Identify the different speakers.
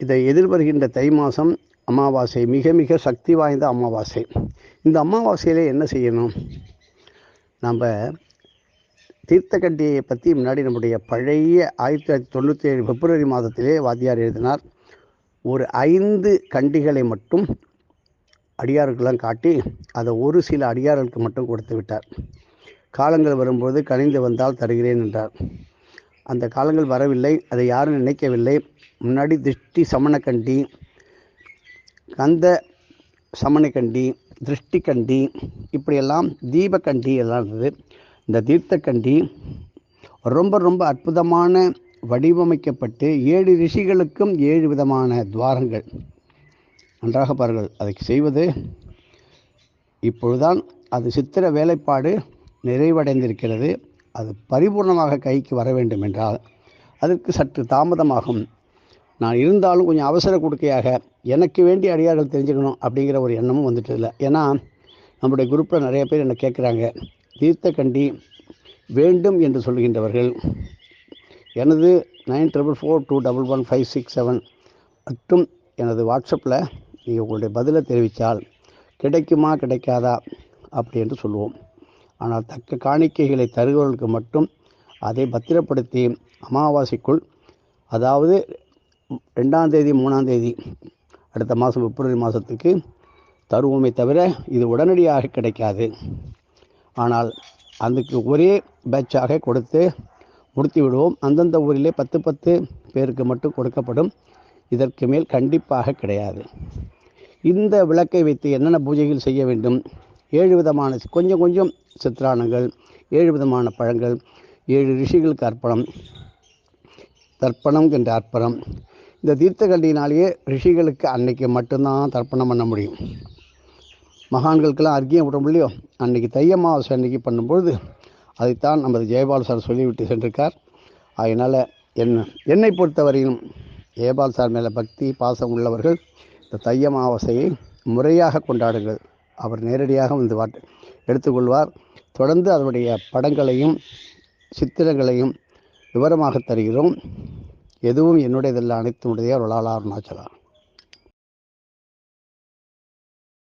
Speaker 1: இதை எதிர்வருகின்ற தை மாதம் அமாவாசை மிக மிக சக்தி வாய்ந்த அமாவாசை. இந்த அமாவாசையில் என்ன செய்யணும்? நம்ம தீர்த்தக்கண்டியை பற்றி முன்னாடி நம்முடைய பழைய ஆயிரத்தி தொள்ளாயிரத்தி தொண்ணூற்றி ஏழு பிப்ரவரி மாதத்திலே வாத்தியார் எழுதினார். ஒரு ஐந்து கண்டிகளை மட்டும் அடியார்களுக்கெல்லாம் காட்டி அதை ஒரு சில அடியார்களுக்கு மட்டும் கொடுத்து விட்டார். காலங்கள் வரும்போது கணிந்து வந்தால் தருகிறேன் என்றார். அந்த காலங்கள் வரவில்லை அதை யாரும் நினைக்கவில்லை. முன்னாடி திருஷ்டி சமணக்கண்டி கந்த சமணக்கண்டி திருஷ்டி கண்டி இப்படியெல்லாம் தீபக்கண்டி எல்லாம் இருந்தது. இந்த தீர்த்தக்கண்டி ரொம்ப ரொம்ப அற்புதமான வடிவமைக்கப்பட்டு ஏழு ரிஷிகளுக்கும் ஏழு விதமான துவாரங்கள். நன்றாக பாருங்கள் அதை செய்வது இப்பொழுதுதான் அது சித்திர வேலைப்பாடு நிறைவடைந்திருக்கிறது. அது பரிபூர்ணமாக கைக்கு வர வேண்டும் என்றால் அதற்கு சற்று தாமதமாகும். நான் இருந்தாலும் கொஞ்சம் அவசர கொடுக்கையாக எனக்கு வேண்டிய அடியார்கள் தெரிஞ்சுக்கணும் அப்படிங்கிற ஒரு எண்ணமும் வந்துட்டு இல்லை ஏன்னா நம்முடைய குரூப்பில் நிறைய பேர் என்னை கேட்குறாங்க தீர்த்தக்கண்டி வேண்டும் என்று சொல்கின்றவர்கள் எனது nine triple four two double one five six seven மற்றும் எனது வாட்ஸ்அப்பில் நீங்கள் உங்களுடைய பதிலை தெரிவித்தால் கிடைக்குமா கிடைக்காதா? அப்படி என்று சொல்லுவோம். ஆனால் தக்க காணிக்கைகளை தருகிறவர்களுக்கு மட்டும் அதை பத்திரப்படுத்தி அமாவாசைக்குள் அதாவது ரெண்டாம் தேதி மூணாம் தேதி அடுத்த மாதம் பிப்ரவரி மாதத்துக்கு தருவோமே தவிர இது உடனடியாக கிடைக்காது. ஆனால் அதுக்கு ஒரே பேட்சாக கொடுத்து முடித்து விடுவோம். அந்தந்த ஊரிலே பத்து பத்து பேருக்கு மட்டும் கொடுக்கப்படும். இதற்கு மேல் கண்டிப்பாக கிடையாது. இந்த விளக்கை வைத்து என்னென்ன பூஜைகள் செய்ய வேண்டும்? ஏழு விதமான கொஞ்சம் கொஞ்சம் சித்திரானங்கள் ஏழு விதமான பழங்கள் ஏழு ரிஷிகளுக்கு அர்ப்பணம் தர்ப்பணம் என்ற அர்ப்பணம் இந்த தீர்த்தகண்டியினாலேயே ரிஷிகளுக்கு அன்னைக்கு மட்டும்தான் தர்ப்பணம் பண்ண முடியும். மகான்களுக்கெல்லாம் அர்க்கியம் விட முடியலையோ? அன்னைக்கு தை அன்னைக்கு பண்ணும்பொழுது அதைத்தான் நமது ஜெயபால் சார் சொல்லிவிட்டு சென்றிருக்கார். அதனால் என்ன என்னை பொறுத்தவரையிலும் ஜெயபால் சார் மேலே பக்தி பாசம் உள்ளவர்கள் இந்த தை முறையாக கொண்டாடுங்கள். அவர் நேரடியாக வந்து வாட்டு எடுத்துக்கொள்வார். தொடர்ந்து அதனுடைய படங்களையும் சித்திரங்களையும் விவரமாக தருகிறோம். எதுவும் என்னுடையதல்ல அனைத்துடைய அருளாளா அருணாச்சலா